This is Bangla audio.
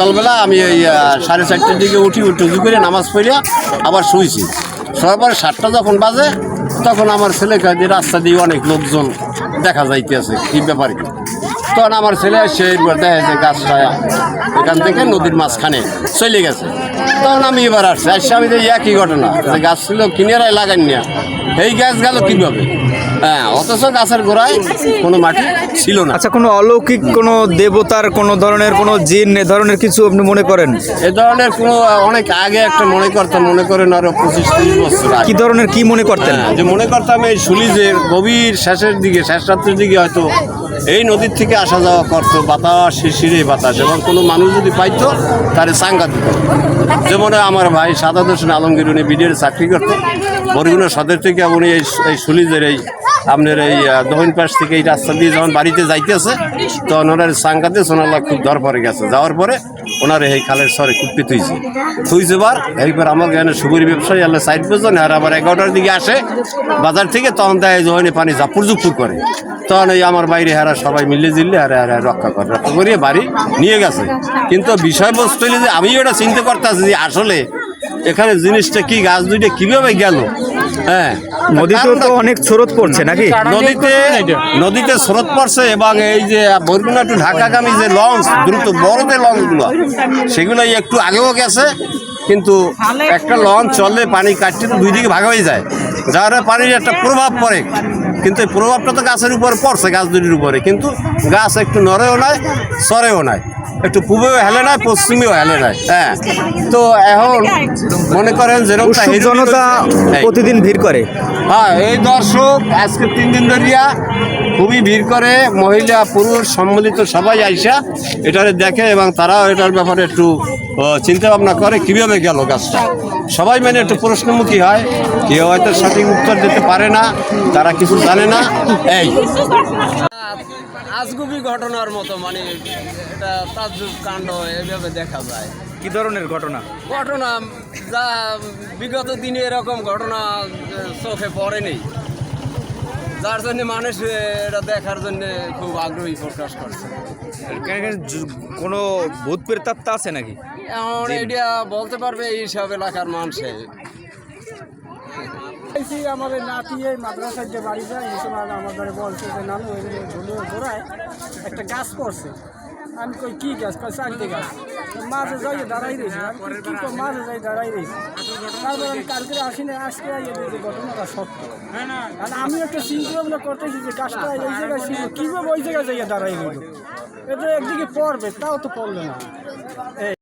সকালবেলা আমি ওই সাড়ে চারটের দিকে উঠি উঠি করে নামাজ পড়িয়া আবার শুয়েছি শোয়ার পরে সাতটা যখন বাজে, তখন আমার ছেলেকে যে রাস্তা দিয়ে অনেক লোকজন দেখা যাইতেছে, কি ব্যাপার কি তখন আমার ছেলে সে দেখা যে গাছটা এখান থেকে নদীর মাঝখানে চলে গেছে। তখন আমি এবার আসছি আসছি আমি একই ঘটনা গাছ ছিল কিনারায় লাগান না এই গাছ গেল কীভাবে? হ্যাঁ অথচ গাছের গোড়ায় কোনো মাটি ছিল না। আচ্ছা কোনো অলৌকিক কোনো দেবতার কোনো ধরনের কোনো জিন এ ধরনের কিছু আপনি মনে করেন? এ ধরনের কোনো অনেক আগে একটা মনে করতাম মনে করেন আরও পঁচিশ তিরিশ বছর কি ধরনের কি মনে করতেন? হ্যাঁ, যে মনে করতাম এই সুলিজের গভীর শেষের দিকে শেষ রাত্রের দিকে হয়তো এই নদীর থেকে আসা যাওয়া করতো, বাতাস শিশিরে বাতাস, এবং কোনো মানুষ যদি পাইতো, তারে চাঙ্গা দিত। যেমন আমার ভাই সাদা হোসেন আলমগীর, উনি বিডিএর চাকরি করতো। বরগুনা সদর থেকে উনি এই এই সুলিজের এই আপনার এই দক্ষিণ পাশ থেকে এই রাস্তা দিয়ে যখন বাড়িতে যাইতেছে, তখন ওনার সাংঘাতে সোনালা খুব দর পরে গেছে। যাওয়ার পরে ওনার এই খালের সরে থুইছে থুইছে। বার এইবার আমার এখানে সুপুরি ব্যবসায়ী আল্লাহ সাইড পর্যন্ত আর আবার এগারোটার দিকে আসে, বাজার থেকে তখন দেয় জহনে পানি জাপুর ঝুপুর করে। তখন এই আমার বাইরে হারা সবাই মিলে জিললে, আর আর রক্ষা করে, রক্ষা করিয়ে বাড়ি নিয়ে গেছে। কিন্তু বিষয়বস্তু যে আমি এটা চিন্তা করতে যে আসলে এখানে জিনিসটা কি গাছ দুইটা কীভাবে গেল? হ্যাঁ। নদীতেও তো অনেক স্রোত পড়ছে নাকি? নদীতে নদীতে স্রোত পড়ছে এবং এই যে বরগুনা টু ঢাকাগামী যে লঞ্চ দ্রুত বড় যে লঞ্চগুলো সেগুলো একটু আগেও গেছে কিন্তু একটা লঞ্চ চললে পানি কাটতে তো দুই দিকে ভাগ হয়ে যায়। যার পানির একটা প্রভাব পড়ে কিন্তু এই প্রভাবটা তো গাছের উপরে পড়ছে গাছ দুটির উপরে। কিন্তু গাছ একটু নড়েও নাই সরেও নাই। একটু পূবেও হেলে নাই পশ্চিমেও হেলে নাই হ্যাঁ। তো এখন মনে করেন যেরকম উৎসুক জনতা প্রতিদিন ভিড় করে। হ্যাঁ এই দর্শক আজকে তিন দিন ধরিয়া খুবই ভিড় করে মহিলা পুরুষ সম্মিলিত সবাই আইসা এটারে দেখে এবং তারাও এটার ব্যাপারে একটু চিন্তা ভাবনা করে কীভাবে গেল গাছটা। সবাই মানে একটু প্রশ্নমুখী হয় কেউ হয়তো সঠিক উত্তর দিতে পারে না তারা কিছু জানে না। এই। আজগুবি ঘটনার মতো মানে এটা তাজ্জুব কাণ্ড এভাবে দেখা যায়। কি ধরনের ঘটনা? ঘটনা যা বিগত দিনে এরকম ঘটনা চোখে পড়েনি। যার জন্য মানুষ এটা দেখার জন্য খুব আগ্রহী প্রকাশ করছে। কোনো ভূত প্রেতাত্মা আছে নাকি? এখন এটা বলতে পারবে এই সব এলাকার মানুষে। এসে আমাদের নাতি এই মাদ্রাসার যে বাড়ি যায় এই সময় আমাদের বলছে যে নানু ওই ঝুলিয়ে গোড়ায় একটা গাছ পড়ছে। আমি কই, কি গাছ? কই চারটে গাছ। মাঝে যাই দাঁড়াই রয়েছে। কি কই মাঝে যাই দাঁড়াই রয়েছে। তারপর আমি কালকে আসি না আজকে যে ঘটনাটা সত্য। আর আমি একটা চিন্তা করতেছি যে গাছটা এই জায়গায় ছিল, কীভাবে ওই জায়গায় যাইয়া দাঁড়াই রইল? এটা একদিকে পড়বে, তাও তো পড়ল না।